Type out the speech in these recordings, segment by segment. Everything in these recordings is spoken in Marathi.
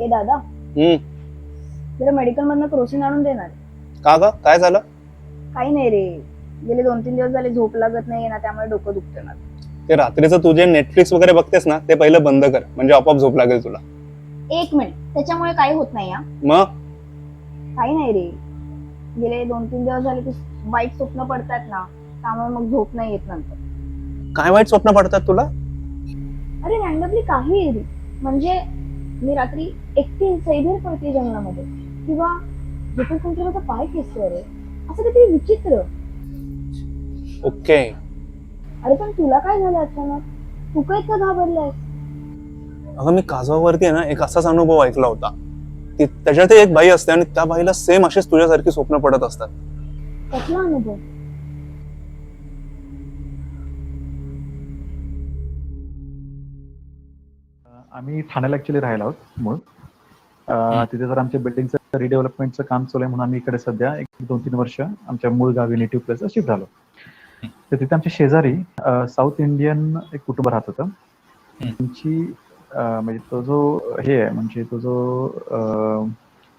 ए दादा. हम्म. जरा मेडिकल मधनं क्रोसिन आणून देणार का ग? काय झालं? काही नाही रे. गेले दोन तीन दिवस झाले झोप लागत नाही ना त्यामुळे डोकं दुखतं ना ते रात्रीचं तू जे नेटफ्लिक्स वगैरे बघतेस ना ते पहिलं बंद कर. म्हणजे आपोआप झोप लागेल तुला. एक मिनिट. त्याच्यामुळे काही होत नाही हा. मग? काही नाही रे. गेले दोन तीन दिवस झाले की वाईट स्वप्न पडतात ना त्यामुळे मग झोप नाही येत नंतर. काय वाईट स्वप्न पडतात तुला? अरे रँडमली काही रे. म्हणजे मी रात्री एकटी सैभीर पडते जंगलामध्ये. किंवा झोपेत कोणतरी माझा पाय खेचतोय रे. असं काहीतरी विचित्र. ओके अरे पण तुला काय झालं अचानक? तू काय इतकं घाबरलाय अगं मी काजवावरती आहे ना एक असाच अनुभव ऐकला होता. ती त्याच्यात एक बाई असते आणि त्या बाईला सेम अशीच तुझ्यासारखी स्वप्न पडत असतात. कसला अनुभव? आम्ही ठाण्याला ऍक्च्युली राहिला आहोत मूळ तिथे जर आमच्या बिल्डिंगचं रिडेव्हलपमेंटचं काम चालू आहे म्हणून आम्ही इकडे सध्या एक दोन तीन वर्ष आमच्या मूळ गावी नेटिव्ह प्लेस शिफ्ट झालो. तर तिथे आमच्या शेजारी साऊथ इंडियन एक कुटुंब राहत होतं. त्यांची म्हणजे तो जो हे आहे म्हणजे तो जो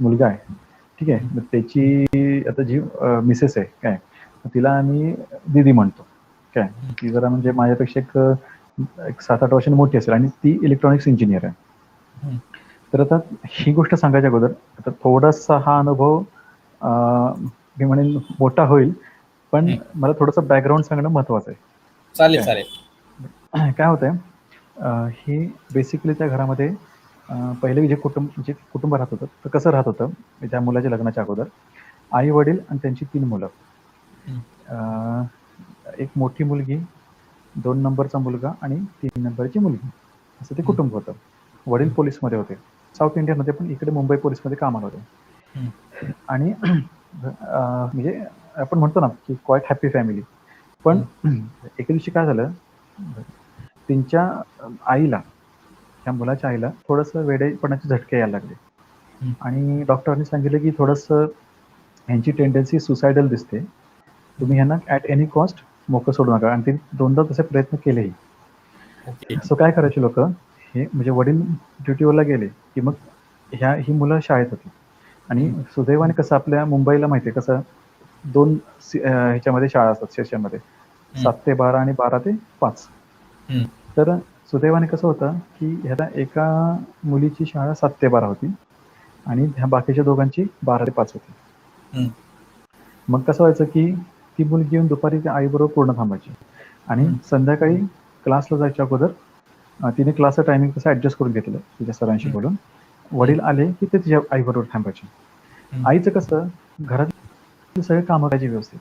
मुलगा आहे ठीक आहे त्याची आता जी मिसेस आहे काय तिला आम्ही दिदी म्हणतो काय ती जरा म्हणजे माझ्यापेक्षा एक एक सात आठ वर्षांनी मोठी असेल आणि ती इलेक्ट्रॉनिक्स इंजिनियर आहे. तर आता ही गोष्ट सांगायच्या अगोदर आता थोडासा हा अनुभव मी म्हणेन मोठा होईल पण मला थोडंसं बॅकग्राऊंड सांगणं महत्वाचं आहे. चालेल? चालेल. काय होतंय हे बेसिकली त्या घरामध्ये पहिले जे कुटुंब जे कुटुंब राहत होतं तर कसं राहत होतं त्या मुलाच्या लग्नाच्या अगोदर आई वडील आणि त्यांची तीन मुलं. एक मोठी मुलगी दोन नंबरचा मुलगा आणि तीन नंबरची मुलगी. असं ते कुटुंब होतं. वडील पोलीसमध्ये होते. साऊथ इंडियामध्ये पण इकडे मुंबई पोलीसमध्ये कामाला होते. आणि म्हणजे आपण म्हणतो ना की क्वाईट हॅपी फॅमिली पण एके दिवशी काय झालं? त्यांच्या आईला त्या मुलाच्या आईला थोडंसं वेडेपणाचे झटके यायला लागले. आणि डॉक्टरांनी सांगितलं की थोडंसं ह्यांची टेंडन्सी सुसायडल दिसते. तुम्ही ह्यांना ॲट एनी कॉस्ट मोकं सोडू नका. आणि ते दोनदा तसे प्रयत्न केलेही. सो काय करायचे लोक हे म्हणजे वडील ड्युटीवरला गेले की मग ह्या ही मुलं शाळेत होती. आणि सुदैवाने कसं आपल्या मुंबईला माहिती आहे कसं दोन ह्याच्यामध्ये शाळा असतात सेशनमध्ये. सात ते बारा आणि बारा ते पाच. तर सुदैवाने कसं होतं की ह्याला एका मुलीची शाळा सात ते बारा होती आणि ह्या बाकीच्या दोघांची बारा ते पाच होती. मग कसं व्हायचं की ती मुलगी येऊन दुपारी त्या आईबरोबर पूर्ण थांबायची. आणि संध्याकाळी क्लासला जायच्या अगोदर तिने क्लासचं टायमिंग कसं ऍडजस्ट करून घेतलं तिच्या सरांशी बोलून. वडील आले की ते तिच्या आईबरोबर थांबायचे. आईचं कसं घरात सगळे कामं करायची व्यवस्थित.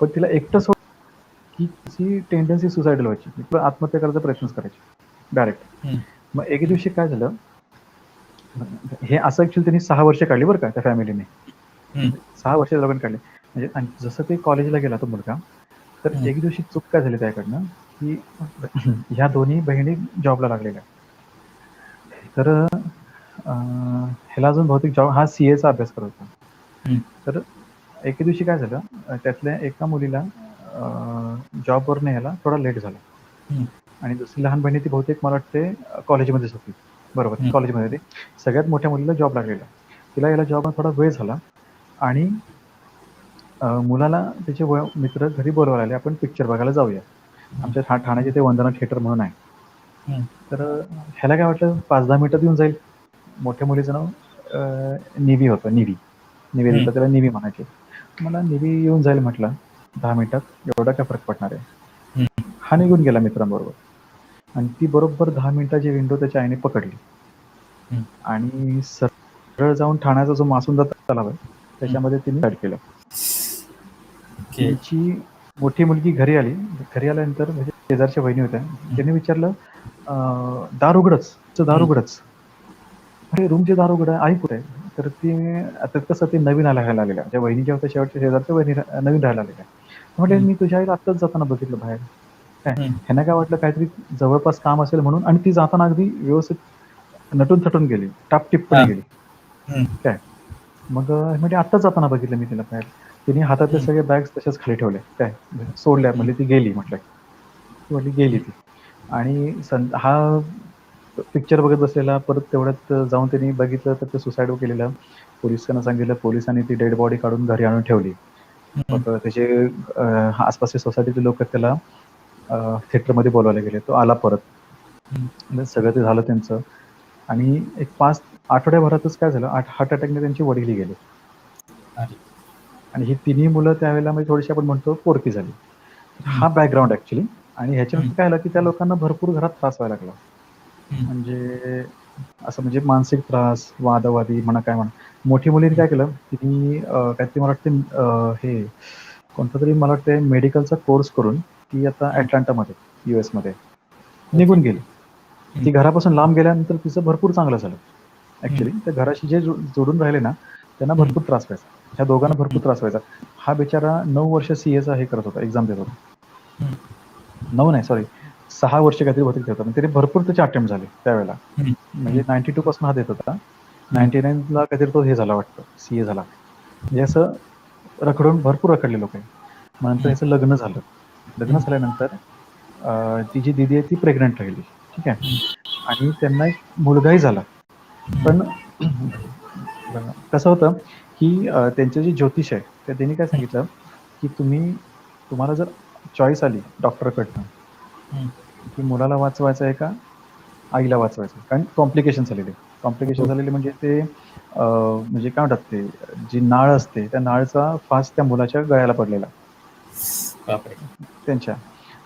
पण तिला एकटं सोड की तिची टेंडन्सी सुसाईडल व्हायची. आत्महत्या करायचा प्रयत्नच करायची. डायरेक्ट. मग एके दिवशी काय झालं हे असं ऍक्च्युली त्यांनी सहा वर्ष काढली बरं का त्या फॅमिलीने. सहा वर्ष लोकांनी काढले. म्हणजे आणि जसं ते कॉलेजला गेला तो मुलगा तर हम्म. एक दिवशी चूक काय झाली त्याकडनं की ह्या दोन्ही बहिणी जॉबला लागलेल्या तर अं, ह्याला अजून बहुतेक जॉब हा सी एचा अभ्यास करत होता हम्म. तर एके दिवशी काय झालं अं, त्यातल्या एका मुलीला जॉबवर न्यायला थोडा लेट झाला हम्म. आणि दुसरी लहान बहिणी ती बहुतेक मला वाटते कॉलेजमध्येच होती बरोबर हम्म. कॉलेजमध्ये होती सगळ्यात मोठ्या मुलीला जॉब लागलेला तिला याला जॉब थोडा वेळ झाला आणि अं, मुलाला त्याचे व- मित्र घरी बोलवायला आले. आपण पिक्चर बघायला जाऊया. आमच्या ठा ठाण्याचे ते वंदना थिएटर म्हणून आहे. तर अं, ह्याला काय वाटलं? पाच दहा मिनिटात येऊन जाईल. मोठ्या मुलीचं नाव अं, निवी होतं निवी. निवेदिता हम्म. त्याला निवी म्हणायचे. मला निवी येऊन जाईल म्हटलं दहा मिनिटात. एवढा काय फरक पडणार आहे? हा निघून गेला मित्रांबरोबर. आणि ती बरोबर दहा मिनिटाची विंडो त्याच्या आईने पकडली. आणि सरळ जाऊन ठाण्याचा जो मासुंदा तलाव आहे त्याच्यामध्ये तिने ऍड केलं. ओके. तिची मोठी मुलगी घरी आली. घरी आल्यानंतर म्हणजे शेजारच्या बहिणी होत्या. त्याने विचारलं दार उघडच दार. उघडच. अरे रूमचे दार उघड आहे आई कुठे? तर ती आता कसं ते नवीन राहायला आलेल्या त्या बहिणीच्या होत्या शेवटच्या शेजारच्या बहिणी नवीन राहायला आलेल्या म्हटलं. मी तुझ्या आईला आत्ताच जाताना बघितलं बाहेर. ह्यांना काय वाटलं काहीतरी जवळपास काम असेल म्हणून आणि ती जाताना अगदी व्यवस्थित नटून थटून गेली. टापटिपपणे हा. गेली. काय? मग म्हणजे आत्ताच जाताना बघितलं मी तिला बाहेर. तिने हातातले. सगळे बॅग्स तशाच खाली ठेवले. काय? सोडल्या म्हणजे ती गेली म्हटलं. ती म्हटली गेली ती. आणि सं हा पिक्चर बघत बसलेला परत तेवढ्यात जाऊन त्यांनी बघितलं तर ते सुसाईड केलेलं. पोलिसांना सांगितलं पोलिसांनी ती डेड बॉडी काढून घरी आणून ठेवली. मग त्याचे अं, आसपासचे सोसायटीचे लोक त्याला थिएटरमध्ये बोलवायला गेले. तो आला परत. सगळं ते झालं त्यांचं. आणि एक पाच आठवड्याभरातच काय झालं? आठ हार्ट अटॅकने त्यांची वडीलही गेले. आणि ही तिन्ही मुलं त्यावेळेला म्हणजे थोडीशी आपण म्हणतो पोरकी झाली. हा बॅकग्राऊंड ऍक्च्युली आणि ह्याच्यानंतर काय झालं की त्या लोकांना भरपूर घरात त्रास व्हायला लागला. म्हणजे असं म्हणजे मानसिक त्रास वादवादी म्हणा काय म्हणा. मोठी मुलीने काय केलं तिने काहीतरी मला वाटते हे कोणता तरी मला वाटते मेडिकलचा कोर्स करून ती आता अटलांटामध्ये युएसमध्ये निघून गेली. ती घरापासून लांब गेल्यानंतर तिचं भरपूर चांगलं झालं. ऍक्च्युली त्या घराशी जो- जोडून राहिले ना त्यांना भरपूर त्रास व्हायचा. ह्या दोघांना भरपूर त्रास व्हायचा. हा बिचारा नऊ वर्ष सीएचा हे करत होता एक्झाम देत होता. नऊ नाही सॉरी सहा वर्ष काहीतरी होते. होता तरी भरपूर त्याचे अटेम्प्ट झाले त्यावेळेला. म्हणजे नाईन्टी टू पासून हा देत होता. नाईन्टी ला काहीतरी तो हे झाला वाटतं सीए झाला. म्हणजे असं रखडून भरपूर रखडले लोक. मग नंतर याचं लग्न झालं. लग्न झाल्यानंतर ती जी दिदी आहे ती प्रेग्नंट राहिली. ठीक आहे? आणि त्यांना एक मुलगाही झाला. पण कसं होतं की अं, त्यांचे जे ज्योतिष आहे ते त्यांनी काय सांगितलं की तुम्ही तुम्हाला जर चॉईस आली डॉक्टरकडनं. की मुलाला वाचवायचं आहे का आईला वाचवायचं आहे? कारण कॉम्प्लिकेशन झालेले कॉम्प्लिकेशन झालेले म्हणजे ते अं, म्हणजे काय म्हणतात ते जी नाळ असते त्या नाळचा फास त्या मुलाच्या गळ्याला पडलेला बापरे त्यांच्या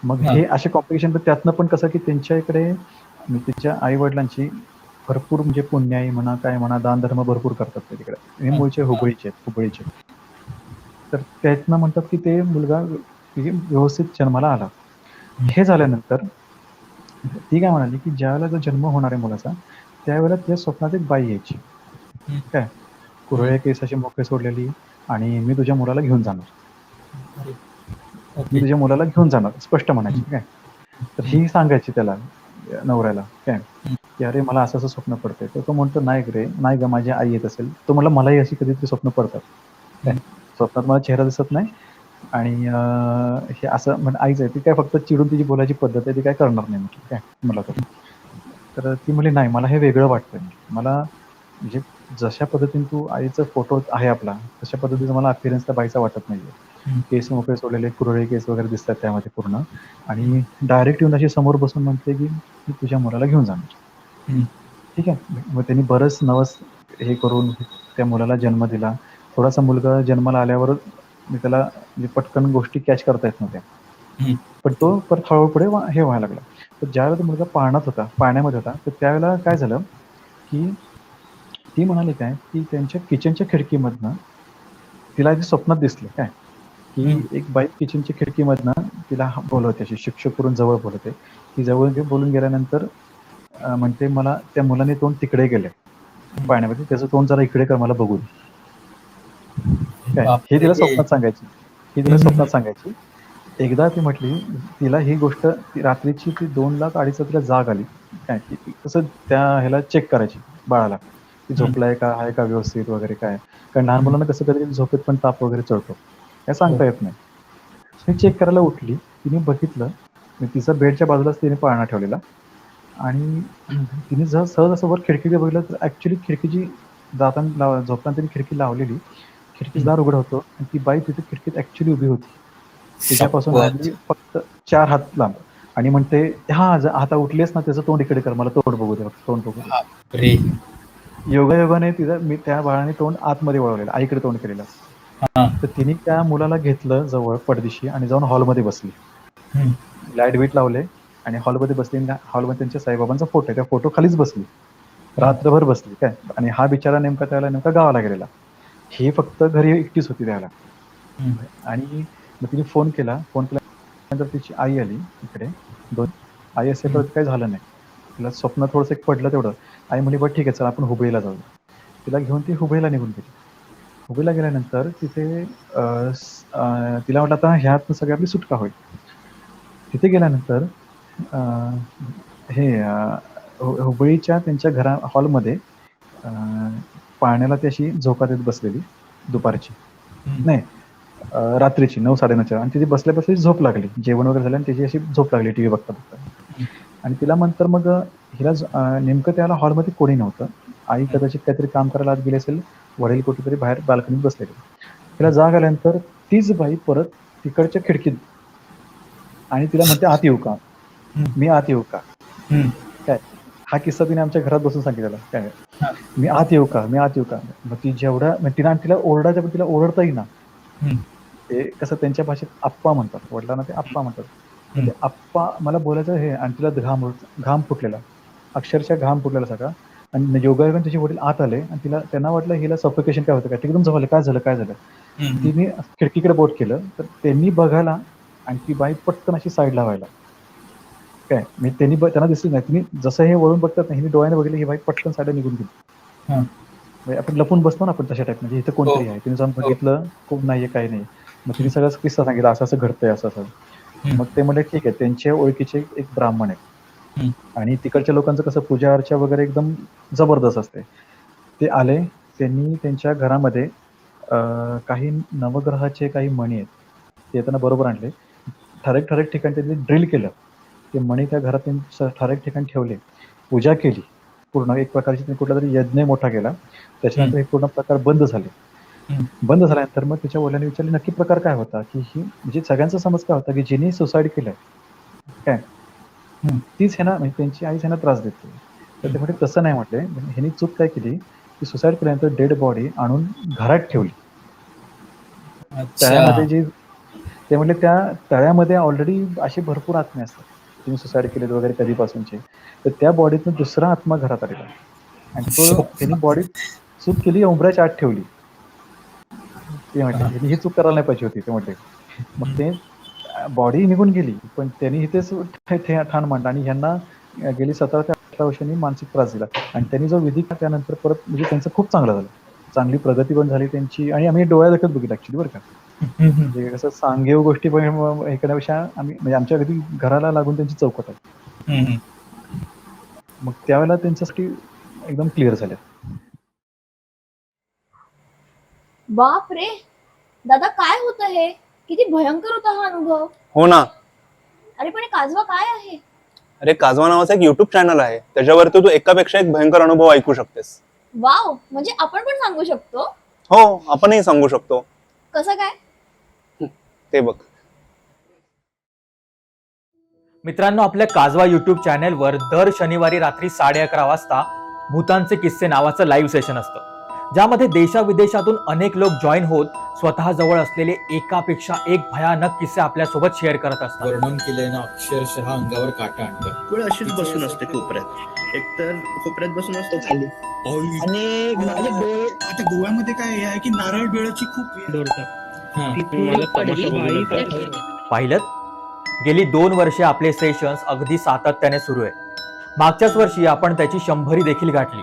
मग हा. हे असे कॉम्प्लिकेशन त्यातनं पण कसं की त्यांच्या इकडे म्हणजे त्यांच्या आई वडिलांची भरपूर म्हणजे पुण्याई म्हणा काय म्हणा दानधर्म भरपूर करतात ते तिकडे. हे. मूळचे हुबळीचे आहेत हुबळीचे. तर त्यातनं म्हणतात की ते मुलगा व्यवस्थित जन्माला आला. हे झाल्यानंतर ती काय म्हणाली की ज्यावेळेला जो जन्म होणार आहे मुलाचा त्यावेळेला त्या स्वप्नात एक बाई यायची. काय? कुरळे केस अशी मोकळे सोडलेली आणि मी तुझ्या मुलाला घेऊन जाणार. मी तुझ्या मुलाला घेऊन जाणार स्पष्ट म्हणायची काय? तर ही सांगायची त्याला. नवऱ्याला. काय? की अरे मला असं असं स्वप्न पडतंय. तर तो म्हणतो नाही रे नाही ग माझी आई येत असेल. तो मला मलाही अशी कधीतरी स्वप्न पडतात. स्वप्नात मला चेहरा दिसत नाही. आणि हे असं म्हणजे आईच आहे ती काय फक्त चिडून तिची बोलायची पद्धत आहे ती काय करणार नाही म्हटलं. काय? मला तर. तर ती म्हणली नाही मला हे वेगळं वाटतंय मला म्हणजे जशा पद्धतीने तू आईचा फोटो आहे आपला तशा पद्धतीचा मला अपिअरन्स त्या बाईचा वाटत नाहीये. केस मोकळे सोडलेले कुरळे केस वगैरे दिसतात त्यामध्ये पूर्ण. आणि डायरेक्ट येऊन अशी समोर बसून म्हणते की मी तुझ्या मुलाला घेऊन जाणार. ठीक आहे. मग त्यांनी बरंच नवस हे करून त्या मुलाला जन्म दिला. थोडासा मुलगा जन्माला आल्यावर मी त्याला म्हणजे पटकन गोष्टी कॅच करता येत नव्हत्या. पण तो परत हळूहळू पुढे हे व्हायला लागला. तर ज्यावेळेला तो मुलगा पाण्यात होता पाण्यामध्ये होता तर त्यावेळेला काय झालं की ती म्हणाली काय की त्यांच्या किचनच्या खिडकीमधनं तिला स्वप्नात दिसलं काय? की. एक बाई किचनच्या खिडकीमधनं तिला बोलवते अशी शिक्षक करून जवळ बोलवते. ती जवळ बोलून गेल्यानंतर म्हणते मला त्या मुलाने तोंड तिकडे गेले. पाण्यामध्ये त्याचं तोंड जरा इकडे कर मला बघू दे. काय? हे तिला स्वप्नात सांगायची. ही तिला स्वप्नात सांगायची. एकदा ती म्हटली तिला ही गोष्ट रात्रीची ती दोन लाख अडीच तिला जाग आली. काय? की ती कसं त्या ह्याला चेक करायची बाळाला. की झोपलाय का? आहे का व्यवस्थित वगैरे काय? कारण लहान मुलांना कसं कधी झोपेत पण ताप वगैरे चढतो. काय सांगता येत नाही. हे चेक करायला उठली. तिने बघितलं. म्हणजे तिचा बेडच्या बाजूलाच तिने पाळणा ठेवलेला. आणि तिने जर सहज असं वर खिडकीकडे बघितलं तर ऍक्च्युली खिडकीची जाताना झोपताना तिने खिडकी लावलेली. खिडकीचं दार उघडं होतं. आणि ती बाई तिथे खिडकीत ऍक्च्युली उभी होती. तिच्यापासून फक्त चार हात लांब. आणि म्हणते हा आता उठलेस ना त्याचं तोंड इकडे कर. मला तोंड बघू दे तोंड बघू योगायोगाने तिचं मी त्या बाळाने तोंड आतमध्ये वळवलेलं. आईकडे तोंड केलेलं. तर तिने त्या मुलाला घेतलं जवळ पडदिशी आणि जाऊन हॉलमध्ये बसली. लाइट बीट लावले आणि हॉलमध्ये बसली हॉलमध्ये त्यांच्या साईबाबांचा फोटो आहे. त्या फोटो खालीच बसली. रात्रभर बसली काय? आणि हा बिचारा नेमका त्याला नेमका गावाला गेलेला. ही फक्त घरी एकटीच होती त्याला. आणि मग तिने फोन केला. फोन केल्यानंतर तिची आई आली इकडे. दोन आई असे परत काही झालं नाही. तिला स्वप्न थोडंसं एक पडलं तेवढं. आई म्हणे बरं ठीक आहे चला आपण हुबळीला जाऊया. तिला घेऊन ती हुबळीला निघून गेली. हुबळीला गेल्यानंतर तिथे अं, स- अं, तिला वाटलं आता ह्यात सगळी आपली सुटका होईल. तिथे गेल्यानंतर अं, हे अं, हु- हुबळीच्या त्यांच्या घरा हॉलमध्ये अं, पाण्याला ती अशी झोका देत बसलेली दुपारची. नाही अं, रात्रीची नऊ साडेनऊच्या आणि तिथे बसल्या बसल्या झोप लागली. जेवण वगैरे झालं आणि तिची अशी झोप लागली टीव्ही बघता बघता. आणि तिला नंतर मग हिला अं, नेमकं त्याला हॉलमध्ये कोणी नव्हतं. आई कदाचित काहीतरी काम करायला आत गेली असेल वडील कुठेतरी बाहेर बाल्कनीत बसलेले. तिला जाग आल्यानंतर तीच बाई परत तिकडच्या खिडकीत आणि तिला म्हणते आत येऊ का. मी आत येऊ का. काय? हा किस्सा तिने आमच्या घरात बसून सांगितलेला. काय? मी आत येऊ का? मी आत येऊ का? मग ती जेवढा मग तिला तिला ओरडायचं पण तिला ओरडता येईना. ते कसं त्यांच्या भाषेत आप्पा म्हणतात. वडिलांना ते आप्पा म्हणतात. आप्पा मला बोलायचं हे आणि तिला घाम घाम फुटलेला. अक्षरशः घाम फुटलेला सगळा. आणि योगायोगाने तिचे वडील आत आले आणि तिला त्यांना वाटलं हिला सफोकेशन काय होतं काय ते एकदम जवळ आले, काय झालं काय झालं. तिने खिडकीकडे बोट केलं तर त्यांनी बघायला आणि ती बाई पटकन अशी साईडला व्हायला. काय? मी त्यांनी त्यांना दिसली नाही. तिने जसं हे वळून बघतात नाही हिने डोळ्याने बघितलं ही बाई पटकन साईडला निघून गेली. हा. म्हणजे आपण लपून बसतो ना आपण तशा टाईप म्हणजे इथं कोणतरी हो. आहे. तिने जाऊन बघितलं कोण नाहीये काही नाही. मग तिने सगळं किस्सा सांगितला असं असं घडतंय असं असं. मग ते म्हणले ठीक आहे. त्यांच्या ओळखीचे एक ब्राह्मण आहे. आणि तिकडच्या लोकांचं कसं पूजा अर्चा वगैरे एकदम जबरदस्त असते. ते आले त्यांनी त्यांच्या घरामध्ये काही नवग्रहाचे काही मणी आहेत. ते येताना बरोबर आणले. ठराविक ठराविक ठिकाणी त्यांनी ड्रिल केलं. ते मणी त्या घरात त्यांनी ठराविक ठिकाणी ठेवले. पूजा केली. पूर्ण एक प्रकारची त्यांनी कुठला तरी यज्ञ मोठा केला. त्याच्यानंतर हे पूर्ण प्रकार बंद झाले. बंद झाल्यानंतर मग त्याच्या वडिलांनी विचारले नक्की प्रकार काय होता? की ही म्हणजे सगळ्यांचा समज काय होता? की जिने सुसाईड केलंय काय. तीच ह्यांना म्हणजे त्यांची आईच ह्यांना त्रास देते. तर ते म्हटले तसं नाही म्हटले. ह्यांनी चूक काय केली? की सुसाईड केल्यानंतर डेड बॉडी आणून घरात ठेवली. तळ्यामध्ये जी ते म्हटले त्या तळ्यामध्ये ऑलरेडी असे भरपूर आत्मे असतात. तुम्ही सुसाईड केलेत वगैरे कधीपासूनचे. तर त्या बॉडीतून दुसरा आत्मा घरात आलेला आणि तो त्यांनी बॉडी चूक केली उंबऱ्याच्या आत ठेवली. ते म्हटले "ह्यांनी ही चूक करायला नाही पाहिजे होती ते म्हटले. मग ते बॉडी निघून गेली पण त्यांनी इथेच ठाण मांडलं आणि ह्यांना गेली सतरा ते अठरा वर्षांनी मानसिक त्रास दिला. आणि त्यांनी जो विधी केला त्यानंतर परत म्हणजे त्यांचं खूप चांगलं झालं. चांगली प्रगती पण झाली त्यांची आणि आम्ही डोळ्या देखत बघितलं ऍक्च्युली बरं का. म्हणजे कसं सांगेव गोष्टी पण हे करण्यापेक्षा आम्ही म्हणजे आमच्या अगदी घराला लागून त्यांची चौकट आहे. मग त्यावेळेला त्यांच्यासाठी एकदम क्लिअर झालं बाप रे दादा काय होतं हे? किती भयंकर होता हा अनुभव. हो ना. अरे पण हे काजवा काय आहे? अरे काजवा नावाचं एक युट्यूब चॅनल आहे. त्याच्यावरती तू एकापेक्षा एक भयंकर अनुभव ऐकू शकतेस. वाव म्हणजे आपण पण सांगू शकतो? हो आपणही सांगू शकतो. कसं काय? ते बघ. मित्रांनो आपल्या काजवा युट्यूब चॅनेलवर दर शनिवारी रात्री साडे अकरा वाजता भूतांचे किस्से नावाचं लाईव्ह सेशन असतं. ज्यामध्ये देशाविदेशातून अनेक लोक जॉईन होत स्वतः जवळ असलेले एकापेक्षा एक भयानक किस्से आपल्यासोबत शेअर करत असतात. वर्णन केलंय ना अक्षरशः अंगावर काटा आणतं वेळ अशीच बसून असते कोपऱ्यात. एकतर कोपऱ्यात बसून असतो खाली. आणि माझे डोळे आता गोव्यामध्ये काय हे आहे की नारळ डोळ्याची खूप हा. बाई पाहिलं गेली दोन वर्षे आपले सेशन्स अगदी सातत्याने सुरू आहे. मागच्याच वर्षी आपण त्याची शंभरी देखील गाठली.